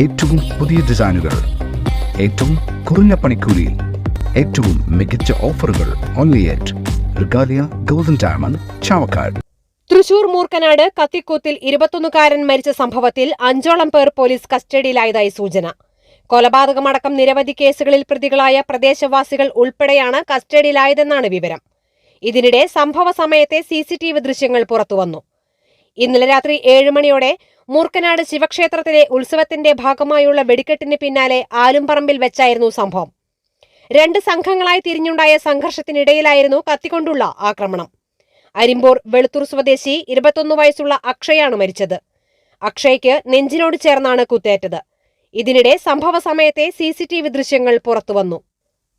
ഏറ്റവും പുതിയ ഡിസൈനുകൾ ഏറ്റവും കുറഞ്ഞ പണിക്കൂലിയിൽ ഏറ്റവും മികച്ച ഓഫറുകൾ only at Regalia golden diamond Chavakkad Thrissur Moorkanad കത്തിക്കൂത്തിൽ ഇരുപത്തൊന്നുകാരൻ മരിച്ച സംഭവത്തിൽ അഞ്ചോളം പേർ പോലീസ് കസ്റ്റഡിയിലായതായി സൂചന. കൊലപാതകമടക്കം നിരവധി കേസുകളിൽ പ്രതികളായ പ്രദേശവാസികൾ ഉൾപ്പെടെയാണ് കസ്റ്റഡിയിലായതെന്നാണ് വിവരം. ഇതിനിടെ സംഭവ സമയത്തെ സി ദൃശ്യങ്ങൾ പുറത്തുവന്നു. ഇന്നലെ രാത്രി ഏഴ് മണിയോടെ മൂർക്കനാട് ശിവക്ഷേത്രത്തിലെ ഉത്സവത്തിന്റെ ഭാഗമായുള്ള വെടിക്കെട്ടിന് പിന്നാലെ ആലുംപറമ്പിൽ വെച്ചായിരുന്നു സംഭവം. രണ്ട് സംഘങ്ങളായി തിരിഞ്ഞുണ്ടായ സംഘർഷത്തിനിടയിലായിരുന്നു കത്തിക്കൊണ്ടുള്ള ആക്രമണം. അരിമ്പൂർ വെളുത്തൂർ സ്വദേശി ഇരുപത്തൊന്ന് വയസ്സുള്ള അക്ഷയാണ് മരിച്ചത്. അക്ഷയ്ക്ക് നെഞ്ചിനോട് ചേർന്നാണ് കുത്തേറ്റത്. ഇതിനിടെ സംഭവ സമയത്തെ സി സി ടി വി ദൃശ്യങ്ങൾ പുറത്തുവന്നു.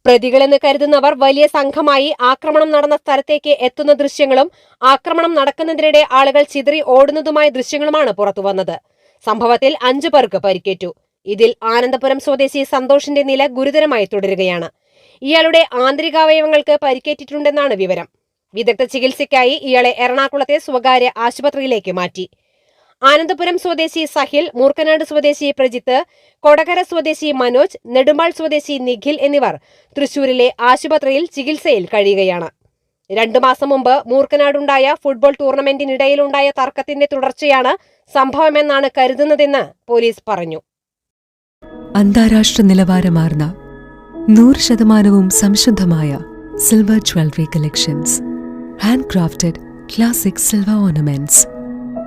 പ്രതികളെന്ന് കരുതുന്നവർ വലിയ സംഘമായി ആക്രമണം നടന്ന സ്ഥലത്തേക്ക് എത്തുന്ന ദൃശ്യങ്ങളും ആക്രമണം നടക്കുന്നതിനിടെ ആളുകൾ ചിതറി ഓടുന്നതുമായ ദൃശ്യങ്ങളുമാണ് പുറത്തുവന്നത് സംഭവത്തിൽ അഞ്ചു പേർക്ക് പരിക്കേറ്റു. ഇതിൽ ആനന്ദപുരം സ്വദേശി സന്തോഷിന്റെ നില ഗുരുതരമായി തുടരുകയാണ്. ഇയാളുടെ ആന്തരികാവയവങ്ങൾക്ക് പരിക്കേറ്റിട്ടുണ്ടെന്നാണ് വിവരം. വിദഗ്ധ ചികിത്സയ്ക്കായി ഇയാളെ എറണാകുളത്തെ സ്വകാര്യ ആശുപത്രിയിലേക്ക് മാറ്റി. ആനന്ദപുരം സ്വദേശി സഹിൽ മൂർക്കനാട് സ്വദേശി പ്രജിത്ത് കൊടകര സ്വദേശി മനോജ് നെടുമ്പാൾ സ്വദേശി നിഖിൽ എന്നിവർ തൃശൂരിലെ ആശുപത്രിയിൽ ചികിത്സയിൽ കഴിയുകയാണ്. രണ്ടു മാസം മുമ്പ് മൂർക്കനാടുണ്ടായ ഫുട്ബോൾ ടൂർണമെന്റിനിടയിലുണ്ടായ തർക്കത്തിന്റെ തുടർച്ചയാണ് സംഭവമെന്നാണ് കരുതുന്നതെന്ന് പോലീസ് പറഞ്ഞു. അന്താരാഷ്ട്ര നിലവാരമാർന്ന നൂറ് ശതമാനവും സംശുദ്ധമായ silver jewellery collections. Hand crafted classic silver ornaments.